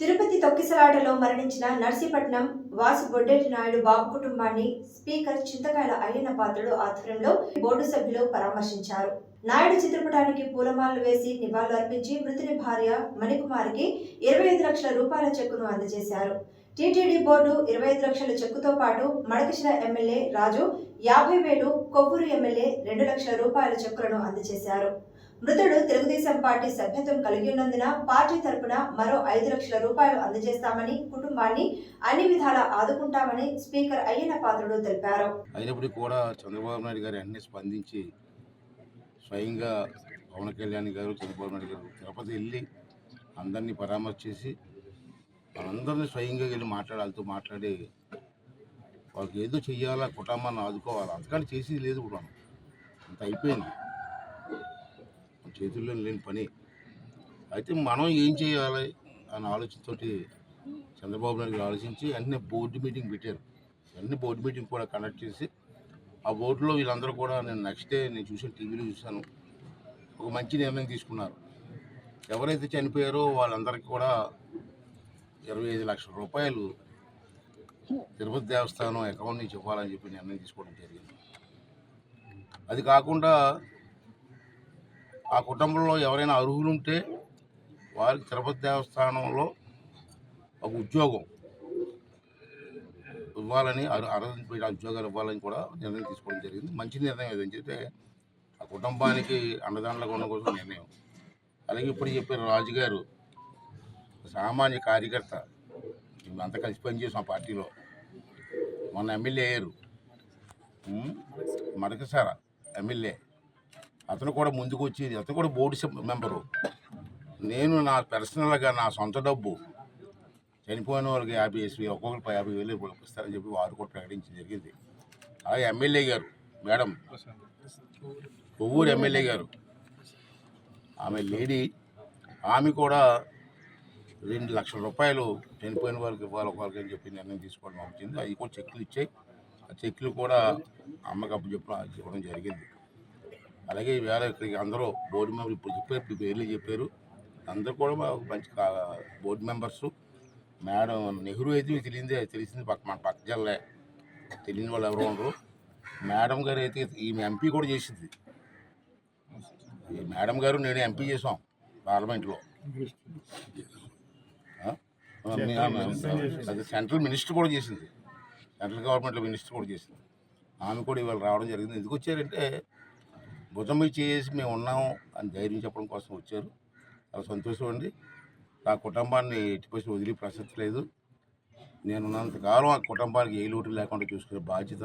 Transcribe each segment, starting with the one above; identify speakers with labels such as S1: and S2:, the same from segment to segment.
S1: తిరుపతి తొక్కిసలాటలో మరణించిన నర్సీపట్నం వాసు బొడ్డెటి నాయుడు బాబు కుటుంబాన్ని స్పీకర్ చింతకాయల అయ్యన్న పాత్రుడు ఆధ్వర్యంలో బోర్డు సభ్యులు పరామర్శించారు. నాయుడు చిత్రపటానికి పూలమాలలు వేసి నివాళులర్పించి మృతుని భార్య మణికుమారికి ఇరవై ఐదు లక్షల రూపాయల చెక్కును అందజేశారు. టీటీడీ బోర్డు ఇరవై ఐదు లక్షల చెక్కుతో పాటు మడకశిల ఎమ్మెల్యే రాజు యాభై వేలు కొవ్వూరు ఎమ్మెల్యే రెండు లక్షల రూపాయల చెక్కులను అందజేశారు. మృతుడు తెలుగుదేశం పార్టీ సభ్యత్వం కలిగి ఉన్నందున పార్టీ తరపున మరో ఐదు లక్షల రూపాయలు అందజేస్తామని కుటుంబాన్ని అన్ని విధాలా ఆదుకుంటామని స్పీకర్ అయ్యన పాత్రుడు తెలిపారు.
S2: అయినప్పటికీ కూడా చంద్రబాబు నాయుడు గారు అన్ని స్పందించి స్వయంగా పవన్ కళ్యాణ్ గారు చంద్రబాబు నాయుడు గారు తిరుపతి వెళ్ళి అందరినీ పరామర్శించి మనందరినీ స్వయంగా వెళ్ళి మాట్లాడాలతో మాట్లాడి వాళ్ళకి ఏదో చెయ్యాలా కుటుంబాన్ని ఆదుకోవాలి అంతకంటే చేసేది లేదు కూడా. అంత అయిపోయింది. చేతుల్లో లేని పని. అయితే మనం ఏం చేయాలి అనే ఆలోచనతోటి చంద్రబాబు నాయుడు ఆలోచించి వెంటనే బోర్డు మీటింగ్ పెట్టారు. అన్ని బోర్డు మీటింగ్ కూడా కండక్ట్ చేసి ఆ బోర్డులో వీళ్ళందరూ కూడా నేను నెక్స్ట్ డే నేను చూసిన టీవీలో చూశాను. ఒక మంచి నిర్ణయం తీసుకున్నారు. ఎవరైతే చనిపోయారో వాళ్ళందరికీ కూడా ఇరవై ఐదు లక్షల రూపాయలు తిరుపతి దేవస్థానం అకౌంట్ నుంచి ఇవ్వాలని చెప్పి నిర్ణయం తీసుకోవడం జరిగింది. అది కాకుండా ఆ కుటుంబంలో ఎవరైనా అర్హులు ఉంటే వారికి తిరుపతి దేవస్థానంలో ఒక ఉద్యోగం ఇవ్వాలని అర్- అర్హత ఉద్యోగాలు ఇవ్వాలని కూడా నిర్ణయం తీసుకోవడం జరిగింది. మంచి నిర్ణయం ఏదని చెప్తే ఆ కుటుంబానికి అండదండలుగా ఉండడం కోసం నిర్ణయం. అలాగే ఇప్పుడు చెప్పారు రాజుగారు సామాన్య కార్యకర్త మేమంతా కలిసి పనిచేసాం ఆ పార్టీలో. మొన్న ఎమ్మెల్యే అయ్యారు. మడకసార ఎమ్మెల్యే. అతను కూడా ముందుకు వచ్చి అతను కూడా బోర్డు మెంబరు నేను నా పర్సనల్గా నా సొంత డబ్బు చనిపోయిన వాళ్ళకి యాభై వేసి ఒక్కొక్కరికి యాభై వేలు ఇస్తారని చెప్పి వారు కూడా ప్రకటించడం జరిగింది. అలాగే ఎమ్మెల్యే గారు మేడం కొవ్వూరు ఎమ్మెల్యే గారు ఆమె లేడీ ఆమె కూడా రెండు లక్షల రూపాయలు చనిపోయిన వాళ్ళకి ఇవ్వాలి ఒకరికి అని చెప్పి నిర్ణయం తీసుకోవడం వచ్చింది అవి కూడా చెక్కులు ఇచ్చాయి. ఆ చెక్కులు కూడా అమ్మకప్పు చెప్పడం ఇవ్వడం జరిగింది. అలాగే వేళ ఇక్కడికి అందరూ బోర్డు మెంబర్ ఇప్పుడు చెప్పారు మీ పేర్లు చెప్పారు. అందరూ కూడా మంచి బోర్డు మెంబర్స్ మేడం నెహ్రూ అయితే మీకు తెలిసిందే తెలిసింది పక్క మన పక్క జిల్లే తెలియని వాళ్ళు ఎవరు ఉండరు. మేడం గారు అయితే ఈమె ఎంపీ కూడా చేసింది. ఈ మేడం గారు నేను ఎంపీ చేసాం పార్లమెంట్లో. అది సెంట్రల్ మినిస్టర్ కూడా చేసింది. సెంట్రల్ గవర్నమెంట్లో మినిస్టర్ కూడా చేసింది. ఆమె కూడా ఇవాళ రావడం జరిగింది. ఎందుకు వచ్చారంటే భుజం చేసి మేము ఉన్నాము అని ధైర్యం చెప్పడం కోసం వచ్చారు. చాలా సంతోషం అండి. నా కుటుంబాన్ని ఎట్టిపోసి వదిలి ప్రసక్తి లేదు. నేను ఉన్నంతకాలం ఆ కుటుంబానికి ఏ లోటు లేకుండా చూసుకునే బాధ్యత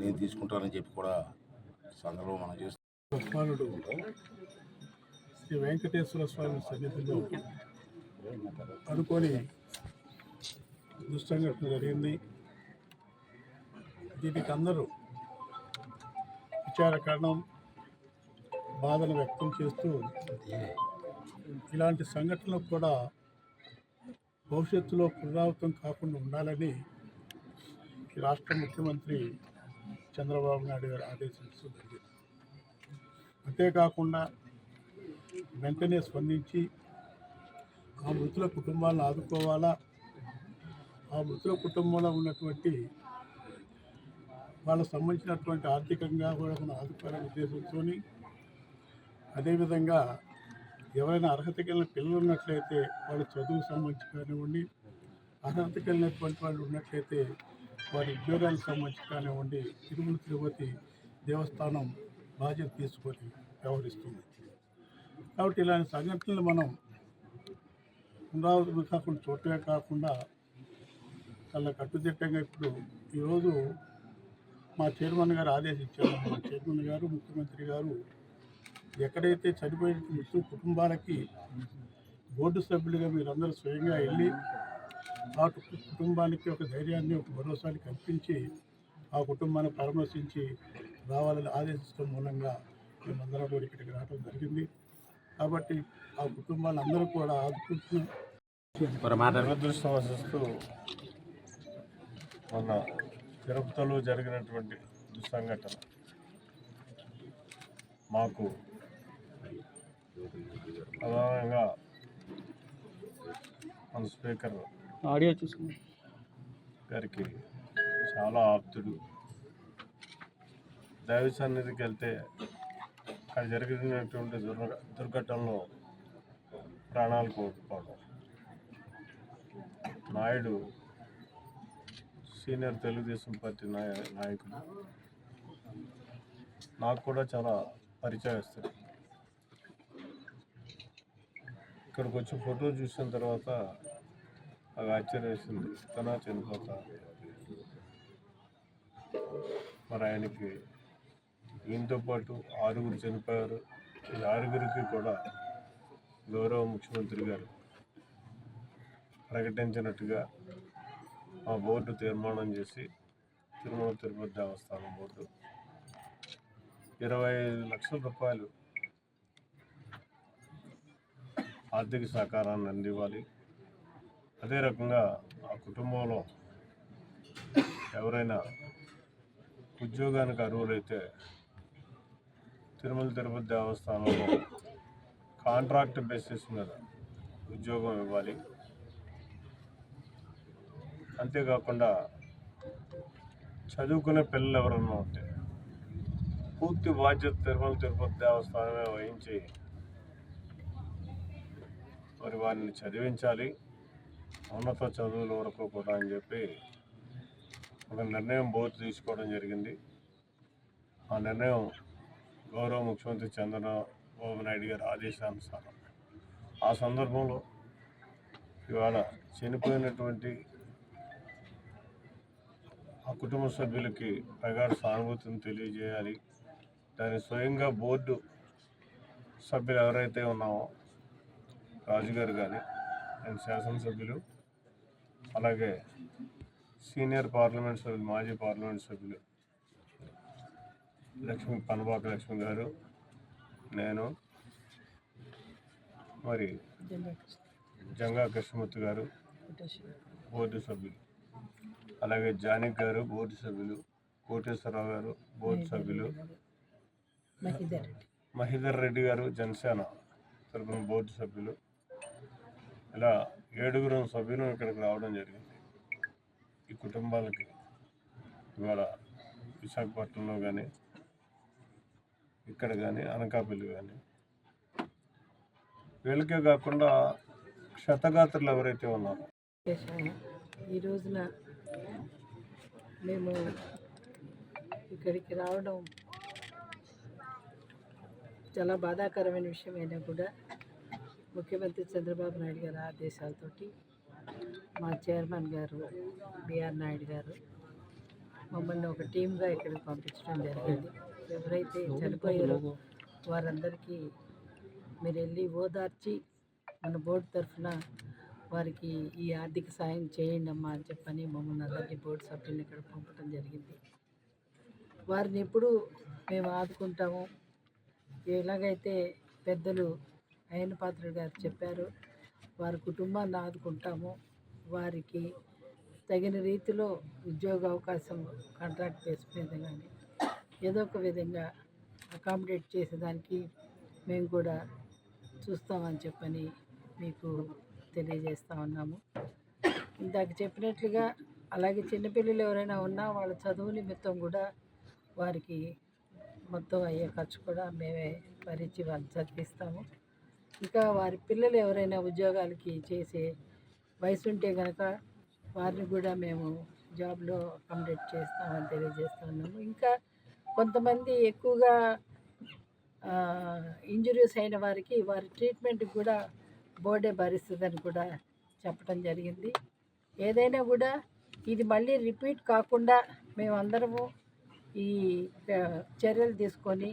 S2: నేను తీసుకుంటానని చెప్పి కూడా సందర్భం మనం చేస్తాం.
S3: శ్రీ వెంకటేశ్వర స్వామి సన్నిధిలో అనుకొని దుస్సంఘటన జరిగింది. దీనికి అందరూ విచార కారణం బాధను వ్యక్తం చేస్తూ ఇలాంటి సంఘటనలు కూడా భవిష్యత్తులో పునరావృతం కాకుండా ఉండాలని రాష్ట్ర ముఖ్యమంత్రి చంద్రబాబు నాయుడు గారు ఆదేశిస్తూ జరిగింది. అంతేకాకుండా వెంటనే స్పందించి ఆ మృతుల కుటుంబాలను ఆదుకోవాలా? ఆ మృతుల కుటుంబంలో ఉన్నటువంటి వాళ్ళకు సంబంధించినటువంటి ఆర్థికంగా కూడా మనం ఆదుకోవాలనే ఉద్దేశంతో అదేవిధంగా ఎవరైనా అర్హత కలిగిన పిల్లలు ఉన్నట్లయితే వాళ్ళ చదువుకు సంబంధించి కానివ్వండి అర్హత కలిగినటువంటి వాళ్ళు ఉన్నట్లయితే వారి ఉద్యోగాలకు సంబంధించి కానివ్వండి తిరుమల తిరుపతి దేవస్థానం బాధ్యత తీసుకొని వ్యవహరిస్తుంది. కాబట్టి ఇలాంటి సంఘటనలు మనం పునరావృతం కాకుండా చూడటమే కాకుండా చాలా కట్టుదిట్టంగా ఇప్పుడు ఈరోజు మా చైర్మన్ గారు ఆదేశించారు. మా చైర్మన్ గారు ముఖ్యమంత్రి గారు ఎక్కడైతే చనిపోయిన మృతుల కుటుంబాలకి బోర్డు సభ్యులుగా మీరందరూ స్వయంగా వెళ్ళి ఆ కుటుంబానికి ఒక ధైర్యాన్ని ఒక భరోసాని కల్పించి ఆ కుటుంబాన్ని పరామర్శించి రావాలని ఆదేశించడం మూలంగా మేమందరం కూడా ఇక్కడికి రావడం జరిగింది. కాబట్టి ఆ కుటుంబాలందరూ కూడా ఆదుకుంటున్న.
S4: దురదృష్టవశిస్తూ మొన్న తిరుపతిలో జరిగినటువంటి దుస్సంఘటన మాకు ప్రధానంగా మన స్పీకర్
S3: ఆడియో చూసుకుని
S4: గారికి చాలా ఆప్తుడు. దైవ సన్నిధికి వెళ్తే అక్కడ జరిగినటువంటి దుర్ఘ దుర్ఘటనలో ప్రాణాలు కోల్పోవడం. నాయుడు సీనియర్ తెలుగుదేశం పార్టీ నాయ నాయకుడు. నాకు కూడా చాలా పరిచయస్తారు ఇక్కడికి వచ్చి ఫోటో చూసిన తర్వాత అవి ఆశ్చర్యస్తుంది తన చనిపోతా. మరి ఆయనకి ఈయనతో పాటు ఆరుగురు చనిపోయారు. ఈ ఆరుగురికి కూడా గౌరవ ముఖ్యమంత్రి గారు ప్రకటించినట్టుగా ఆ బోర్డు తీర్మానం చేసి తిరుమల తిరుపతి దేవస్థానం బోర్డు. ఇరవై ఐదు లక్షల రూపాయలు ఆర్థిక సహకారాన్ని అందివ్వాలి. అదే రకంగా ఆ కుటుంబంలో ఎవరైనా ఉద్యోగానికి అర్హులైతే తిరుమల తిరుపతి దేవస్థానంలో కాంట్రాక్ట్ బేసిస్ మీద ఉద్యోగం ఇవ్వాలి. అంతేకాకుండా చదువుకునే పిల్లలు ఎవరన్నా ఉంటే పూర్తి బాధ్యత తిరుమల తిరుపతి దేవస్థానమే వహించి మరి వారిని చదివించాలి. ఉన్నత చదువుల వరకు కూడా అని చెప్పి ఒక నిర్ణయం బోర్డు తీసుకోవడం జరిగింది. ఆ నిర్ణయం గౌరవ ముఖ్యమంత్రి చంద్రబాబు నాయుడు గారి ఆదేశానుసారం. ఆ సందర్భంలో ఇవాళ చనిపోయినటువంటి ఆ కుటుంబ సభ్యులకి ప్రగాఢ సానుభూతిని తెలియజేయాలి. దాని స్వయంగా బోర్డు సభ్యులు ఎవరైతే ఉన్నామో రాజుగారు కానీ అండ్ శాసనసభ్యులు అలాగే సీనియర్ పార్లమెంట్ సభ్యులు మాజీ పార్లమెంట్ సభ్యులు లక్ష్మి పనబాక లక్ష్మి గారు నేను మరి జంగా కృష్ణమూర్తి గారు బోర్డు సభ్యులు. అలాగే జానక్ గారు బోర్డు సభ్యులు కోటేశ్వరరావు గారు బోర్డు సభ్యులు మహిదర్ రెడ్డి గారు జనసేన తరపున బోర్డు సభ్యులు. ఇలా ఏడుగురం సభ్యులు ఇక్కడికి రావడం జరిగింది. ఈ కుటుంబాలకి ఇవాళ విశాఖపట్నంలో కానీ ఇక్కడ కానీ అనకాపల్లి కానీ వీళ్ళకే కాకుండా క్షతగాత్రులు ఎవరైతే ఉన్నారో.
S5: ఈ రోజున మేము ఇక్కడికి రావడం చాలా బాధాకరమైన విషయం అయినా కూడా ముఖ్యమంత్రి చంద్రబాబు నాయుడు గారి ఆదేశాలతోటి మా చైర్మన్ గారు బిఆర్ నాయుడు గారు మమ్మల్ని ఒక టీమ్గా ఇక్కడికి పంపించడం జరిగింది. ఎవరైతే చనిపోయారో వారందరికీ మీరు వెళ్ళి ఓదార్చి మన బోర్డు తరఫున వారికి ఈ ఆర్థిక సాయం చేయండి అమ్మా అని చెప్పని మమ్మల్ని అందరినీ బోర్డు సభ్యులను ఇక్కడ పంపడం జరిగింది. వారిని ఎప్పుడు మేము ఆదుకుంటాము? ఎలాగైతే పెద్దలు అయ్యన పాత్రుడు గారు చెప్పారు వారి కుటుంబాన్ని ఆదుకుంటాము. వారికి తగిన రీతిలో ఉద్యోగ అవకాశం కాంట్రాక్ట్ బేస్ మీద కానీ ఏదో ఒక విధంగా అకామిడేట్ చేసేదానికి మేము కూడా చూస్తామని చెప్పని మీకు తెలియజేస్తా ఉన్నాము. ఇందాక చెప్పినట్లుగా అలాగే చిన్నపిల్లలు ఎవరైనా ఉన్నా వాళ్ళ చదువు నిమిత్తం కూడా వారికి మొత్తం అయ్యే ఖర్చు కూడా మేమే భరించి వాళ్ళని చదివిస్తాము. ఇంకా వారి పిల్లలు ఎవరైనా ఉద్యోగాలకి చేసే వయసు ఉంటే కనుక వారిని కూడా మేము జాబ్లో అకామిడేట్ చేస్తామని తెలియజేస్తున్నాము ఇంకా కొంతమంది ఎక్కువగా ఇంజురీస్ అయిన వారికి వారి ట్రీట్మెంట్కి కూడా బోర్డే భరిస్తుందని కూడా చెప్పడం జరిగింది. ఏదైనా కూడా ఇది మళ్ళీ రిపీట్ కాకుండా మేమందరము ఈ చర్యలు తీసుకొని